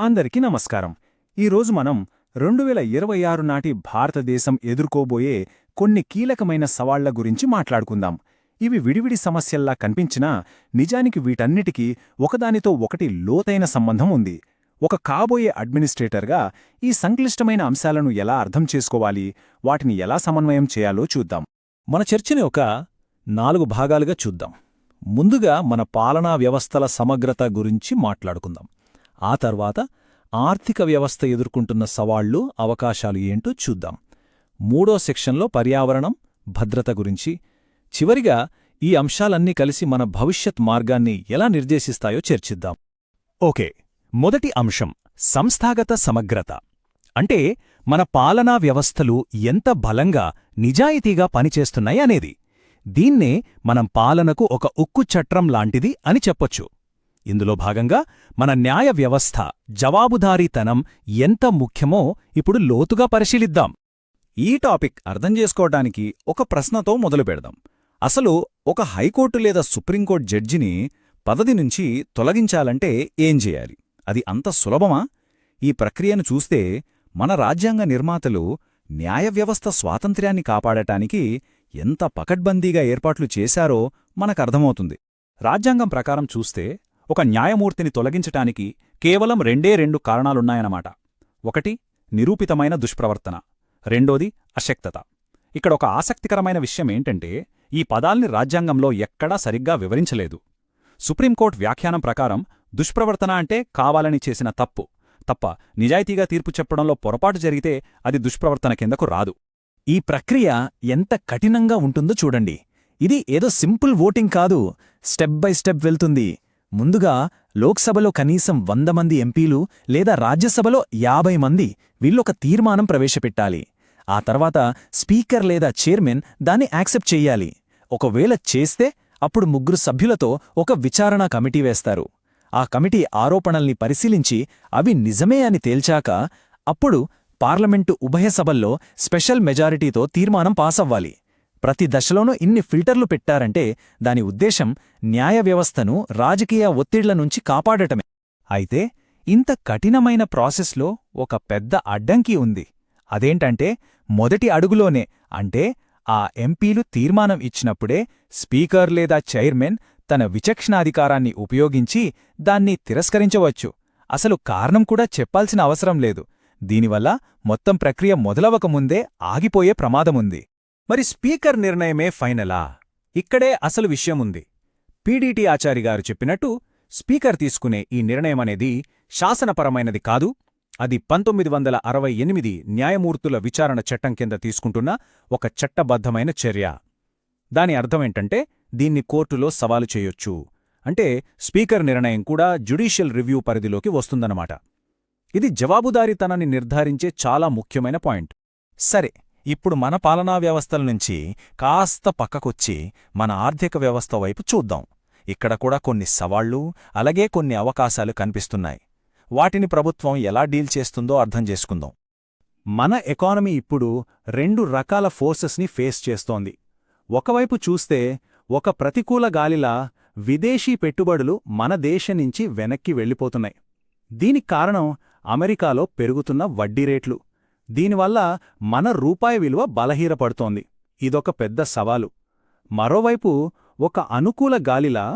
అందరికీ నమస్కారం. ఈరోజు మనం రెండు వేల ఇరవై ఆరు నాటి భారతదేశం ఎదుర్కోబోయే కొన్ని కీలకమైన సవాళ్ళ గురించి మాట్లాడుకుందాం. ఇవి విడివిడి సమస్యల్లా కనిపించినా నిజానికి వీటన్నిటికీ ఒకదానితో ఒకటి లోతైన సంబంధం ఉంది. ఒక కాబోయే అడ్మినిస్ట్రేటర్గా ఈ సంక్లిష్టమైన అంశాలను ఎలా అర్థం చేసుకోవాలి వాటిని ఎలా సమన్వయం చేయాలో చూద్దాం. మన చర్చని ఒక నాలుగు భాగాలుగా చూద్దాం. ముందుగా మన పాలనా వ్యవస్థల సమగ్రత గురించి మాట్లాడుకుందాం. ఆ తర్వాత ఆర్థిక వ్యవస్థ ఎదుర్కొంటున్న సవాళ్ళు అవకాశాలు ఏంటో చూద్దాం. మూడో సెక్షన్లో పర్యావరణం భద్రత గురించి. చివరిగా ఈ అంశాలన్నీ కలిసి మన భవిష్యత్ మార్గాన్ని ఎలా నిర్దేశిస్తాయో చర్చిద్దాం. ఓకే మొదటి అంశం సంస్థాగత సమగ్రత. అంటే మన పాలనా వ్యవస్థలు ఎంత బలంగా నిజాయితీగా పనిచేస్తున్నాయి అనేది. దీన్నే మనం పాలనకు ఒక ఉక్కు చట్రం లాంటిది అని చెప్పొచ్చు. ఇందులో భాగంగా మన న్యాయ వ్యవస్థ జవాబుదారీతనం ఎంత ముఖ్యమో ఇప్పుడు లోతుగా పరిశీలిద్దాం. ఈ టాపిక్ అర్థం చేసుకోవటానికి ఒక ప్రశ్నతో మొదలు పెడదాం. అసలు ఒక హైకోర్టు లేదా సుప్రీంకోర్టు జడ్జిని పదవి నుంచి తొలగించాలంటే ఏం చేయాలి? అది అంత సులభమా? ఈ ప్రక్రియను చూస్తే మన రాజ్యాంగ నిర్మాతలు న్యాయ వ్యవస్థ స్వాతంత్ర్యాన్ని కాపాడటానికి ఎంత పకడ్బందీగా ఏర్పాట్లు చేశారో మనకర్థమవుతుంది రాజ్యాంగం ప్రకారం చూస్తే ఒక న్యాయమూర్తిని తొలగించటానికి కేవలం రెండే రెండు కారణాలున్నాయన్నమాట. ఒకటి నిరూపితమైన దుష్ప్రవర్తన. రెండోది అశక్తత. ఇక్కడ ఒక ఆసక్తికరమైన విషయమేంటంటే ఈ పదాల్ని రాజ్యాంగంలో ఎక్కడా సరిగ్గా వివరించలేదు. సుప్రీంకోర్టు వ్యాఖ్యానం ప్రకారం దుష్ప్రవర్తన అంటే కావాలని చేసిన తప్పు. తప్ప నిజాయితీగా తీర్పు చెప్పడంలో పొరపాటు జరిగితే అది దుష్ప్రవర్తన కిందకు రాదు. ఈ ప్రక్రియ ఎంత కఠినంగా ఉంటుందో చూడండి. ఇది ఏదో సింపుల్ ఓటింగ్ కాదు. స్టెప్ బై స్టెప్ వెళ్తుంది. ముందుగా లోక్సభలో కనీసం వంద మంది ఎంపీలు లేదా రాజ్యసభలో యాభై మంది వీళ్ళొక తీర్మానం ప్రవేశపెట్టాలి. ఆ తర్వాత స్పీకర్ లేదా చైర్మన్ దాన్ని యాక్సెప్ట్ చెయ్యాలి ఒకవేళ చేస్తే అప్పుడు ముగ్గురు సభ్యులతో ఒక విచారణా కమిటీ వేస్తారు. ఆ కమిటీ ఆరోపణల్ని పరిశీలించి అవి నిజమే అని తేల్చాక అప్పుడు పార్లమెంటు ఉభయ సభల్లో స్పెషల్ మెజారిటీతో తీర్మానం పాసవ్వాలి. ప్రతి దశలోనూ ఇన్ని ఫిల్టర్లు పెట్టారంటే దాని ఉద్దేశం న్యాయ వ్యవస్థను రాజకీయ ఒత్తిళ్ళ నుంచి కాపాడటమే. అయితే ఇంత కఠినమైన ప్రాసెస్లో ఒక పెద్ద అడ్డంకి ఉంది. అదేంటంటే మొదటి అడుగులోనే అంటే ఆ ఎంపీలు తీర్మానం ఇచ్చినప్పుడే స్పీకర్ లేదా చైర్మన్ తన విచక్షణాధికారాన్ని ఉపయోగించి దాన్ని తిరస్కరించవచ్చు. అసలు కారణం కూడా చెప్పాల్సిన అవసరం లేదు. దీనివల్ల మొత్తం ప్రక్రియ మొదలవకముందే ఆగిపోయే ప్రమాదముంది. మరి స్పీకర్ నిర్ణయమే ఫైనలా? ఇక్కడే అసలు విషయముంది. పీడీటీ ఆచారిగారు చెప్పినట్టు స్పీకర్ తీసుకునే ఈ నిర్ణయమనేది శాసనపరమైనది కాదు. అది పంతొమ్మిది వందల అరవై ఎనిమిది న్యాయమూర్తుల విచారణ చట్టం కింద తీసుకుంటున్న ఒక చట్టబద్ధమైన చర్య. దాని అర్థమేంటంటే దీన్ని కోర్టులో సవాలు చేయొచ్చు. అంటే స్పీకర్ నిర్ణయం కూడా జ్యుడీషియల్ రివ్యూ పరిధిలోకి వస్తుందన్నమాట. ఇది జవాబుదారీతనాన్ని నిర్ధారించే చాలా ముఖ్యమైన పాయింట్. సరే ఇప్పుడు మన పాలనా వ్యవస్థల నుంచి కాస్త పక్కకొచ్చి మన ఆర్థిక వ్యవస్థ వైపు చూద్దాం. ఇక్కడ కూడా కొన్ని సవాళ్ళు అలాగే కొన్ని అవకాశాలు కనిపిస్తున్నాయి. వాటిని ప్రభుత్వం ఎలా డీల్ చేస్తుందో అర్థం చేసుకుందాం. మన ఎకానమీ ఇప్పుడు రెండు రకాల ఫోర్సెస్ని ఫేస్ చేస్తోంది. ఒకవైపు చూస్తే ఒక ప్రతికూల గాలిలా విదేశీ పెట్టుబడులు మన దేశం నుంచి వెనక్కి వెళ్ళిపోతున్నాయి. దీనికి కారణం అమెరికాలో పెరుగుతున్న వడ్డీ రేట్లు. దీనివల్ల మన రూపాయి విలువ బలహీనపడుతోంది. ఇదొక పెద్ద సవాలు. మరోవైపు ఒక అనుకూల గాలిలా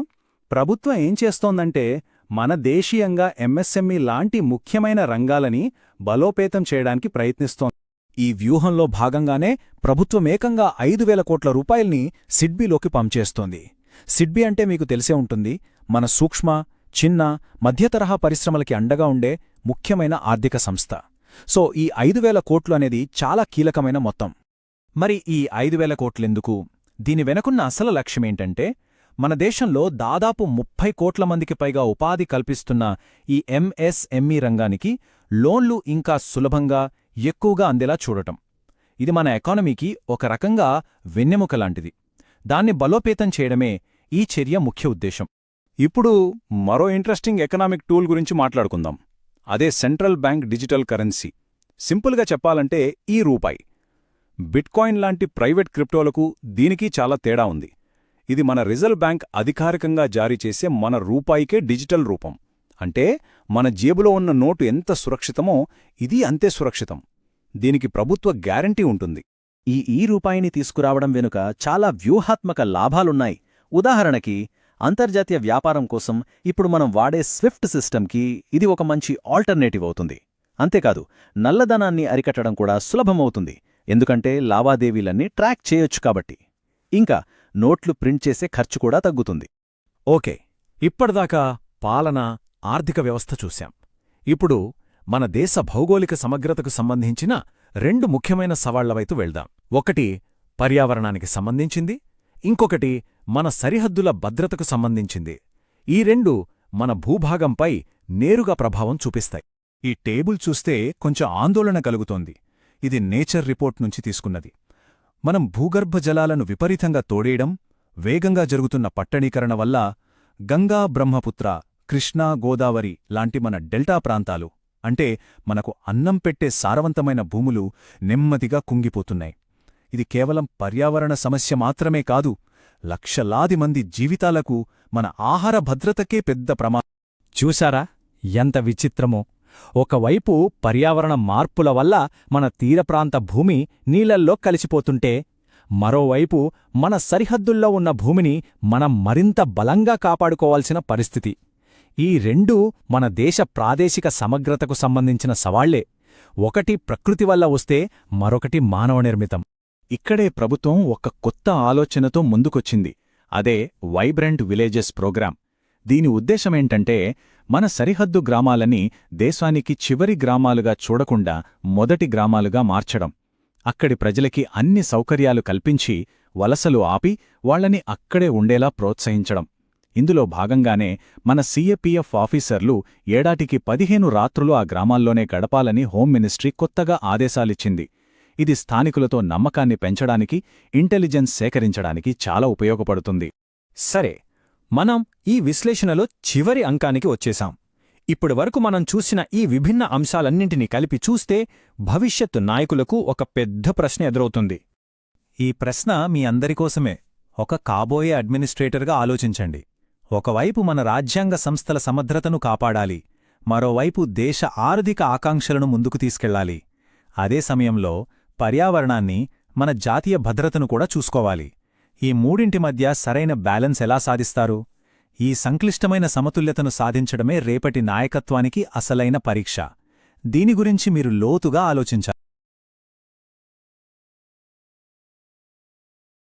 ప్రభుత్వం ఏం చేస్తోందంటే మన దేశీయంగా ఎంఎస్ఎంఈ లాంటి ముఖ్యమైన రంగాలని బలోపేతం చేయడానికి ప్రయత్నిస్తోంది. ఈ వ్యూహంలో భాగంగానే ప్రభుత్వమేకంగా ఐదు వేల కోట్ల రూపాయల్ని సిడ్బీలోకి పంచేస్తోంది సిడ్బీ అంటే మీకు తెలిసే ఉంటుంది మన సూక్ష్మ చిన్న మధ్యతరహా పరిశ్రమలకి అండగా ఉండే ముఖ్యమైన ఆర్థిక సంస్థ. సో ఈ ఐదు వేల కోట్లు అనేది చాలా కీలకమైన మొత్తం. మరి ఈ ఐదు వేల కోట్లెందుకు? దీని వెనకున్న అసలు లక్ష్యమేంటంటే మన దేశంలో దాదాపు ముప్పై కోట్ల మందికి పైగా ఉపాధి కల్పిస్తున్న ఈ ఎంఎస్ఎంఈ రంగానికి లోన్లు ఇంకా సులభంగా ఎక్కువగా అందేలా చూడటం. ఇది మన ఎకానమీకి ఒక రకంగా వెన్నెముక లాంటిది. దాన్ని బలోపేతం చేయడమే ఈ చర్య ముఖ్య ఉద్దేశం. ఇప్పుడు మరో ఇంట్రెస్టింగ్ ఎకనామిక్ టూల్ గురించి మాట్లాడుకుందాం. అదే సెంట్రల్ బ్యాంక్ డిజిటల్ కరెన్సీ. సింపుల్గా చెప్పాలంటే ఈ రూపాయి. బిట్కాయిన్ లాంటి ప్రైవేట్ క్రిప్టోలకు దీనికి చాలా తేడా ఉంది. ఇది మన రిజర్వ్ బ్యాంక్ అధికారికంగా జారీ చేసే మన రూపాయికే డిజిటల్ రూపం. అంటే మన జేబులో ఉన్న నోటు ఎంత సురక్షితమో ఇది అంతే సురక్షితం. దీనికి ప్రభుత్వ గ్యారంటీ ఉంటుంది. ఈ ఈ రూపాయిని తీసుకురావడం వెనుక చాలా వ్యూహాత్మక లాభాలున్నాయి. ఉదాహరణకి అంతర్జాతీయ వ్యాపారం కోసం ఇప్పుడు మనం వాడే స్విఫ్ట్ సిస్టమ్కి ఇది ఒక మంచి ఆల్టర్నేటివ్ అవుతుంది. అంతేకాదు నల్లధనాన్ని అరికట్టడం కూడా సులభమవుతుంది. ఎందుకంటే లావాదేవీలన్నీ ట్రాక్ చేయొచ్చు కాబట్టి. ఇంకా నోట్లు ప్రింట్ చేసే ఖర్చు కూడా తగ్గుతుంది. ఓకే ఇప్పటిదాకా పాలన ఆర్థిక వ్యవస్థ చూశాం. ఇప్పుడు మన దేశ భౌగోళిక సమగ్రతకు సంబంధించిన రెండు ముఖ్యమైన సవాళ్ళవైపు వెళ్దాం. ఒకటి పర్యావరణానికి సంబంధించింది. ఇంకొకటి మన సరిహద్దుల భద్రతకు సంబంధించింది. ఈ రెండు మన భూభాగంపై నేరుగా ప్రభావం చూపిస్తాయి. ఈ టేబుల్ చూస్తే కొంచెం ఆందోళన కలుగుతోంది. ఇది నేచర్ రిపోర్ట్ నుంచి తీసుకున్నది. మనం భూగర్భ జలాలను విపరీతంగా తోడేయడం వేగంగా జరుగుతున్న పట్టణీకరణ వల్ల గంగా బ్రహ్మపుత్ర కృష్ణా గోదావరి లాంటి మన డెల్టా ప్రాంతాలు అంటే మనకు అన్నం పెట్టే సారవంతమైన భూములు నెమ్మదిగా కుంగిపోతున్నాయి. ఇది కేవలం పర్యావరణ సమస్య మాత్రమే కాదు లక్షలాది మంది జీవితాలకు మన ఆహార భద్రతకే పెద్ద ప్రమా చూశారా? ఎంత విచిత్రమో. ఒకవైపు పర్యావరణ మార్పుల వల్ల మన తీరప్రాంత భూమి నీళ్ళల్లో కలిసిపోతుంటే మరోవైపు మన సరిహద్దుల్లో ఉన్న భూమిని మనం మరింత బలంగా కాపాడుకోవాల్సిన పరిస్థితి. ఈ రెండూ మన దేశ ప్రాదేశిక సమగ్రతకు సంబంధించిన సవాళ్ళే. ఒకటి ప్రకృతి వల్ల వస్తే మరొకటి మానవ నిర్మితం. ఇక్కడే ప్రభుత్వం ఒక కొత్త ఆలోచనతో ముందుకొచ్చింది. అదే వైబ్రెంట్ విలేజెస్ ప్రోగ్రాం దీని ఉద్దేశమేంటంటే మన సరిహద్దు గ్రామాలని దేశానికి చివరి గ్రామాలుగా చూడకుండా మొదటి గ్రామాలుగా మార్చడం. అక్కడి ప్రజలకి అన్ని సౌకర్యాలు కల్పించి వలసలు ఆపి వాళ్ళని అక్కడే ఉండేలా ప్రోత్సహించడం. ఇందులో భాగంగానే మన సీఏపీఎఫ్ ఆఫీసర్లు ఏడాటికి పదిహేను రాత్రులు ఆ గ్రామాల్లోనే గడపాలని హోం మినిస్ట్రీ కొత్తగా ఆదేశాలిచ్చింది. ఇది స్థానికులతో నమ్మకాన్ని పెంచడానికి ఇంటెలిజెన్స్ సేకరించడానికి చాలా ఉపయోగపడుతుంది. సరే మనం ఈ విశ్లేషణలో చివరి అంకానికి వచ్చేశాం. ఇప్పటి వరకు మనం చూసిన ఈ విభిన్న అంశాలన్నింటినీ కలిపి చూస్తే భవిష్యత్తు నాయకులకు ఒక పెద్ద ప్రశ్న ఎదురవుతుంది. ఈ ప్రశ్న మీ అందరికోసమే ఒక కాబోయే అడ్మినిస్ట్రేటర్గా ఆలోచించండి. ఒకవైపు మన రాజ్యాంగ సంస్థల సమగ్రతను కాపాడాలి. మరోవైపు దేశ ఆర్థిక ఆకాంక్షలను ముందుకు తీసుకెళ్ళాలి అదే సమయంలో పర్యావరణాన్ని మన జాతీయ భద్రతను కూడా చూసుకోవాలి. ఈ మూడింటి మధ్య సరైన బ్యాలెన్స్ ఎలా సాధిస్తారు? ఈ సంక్లిష్టమైన సమతుల్యతను సాధించడమే రేపటి నాయకత్వానికి అసలైన పరీక్ష. దీని గురించి మీరు లోతుగా ఆలోచించాలి.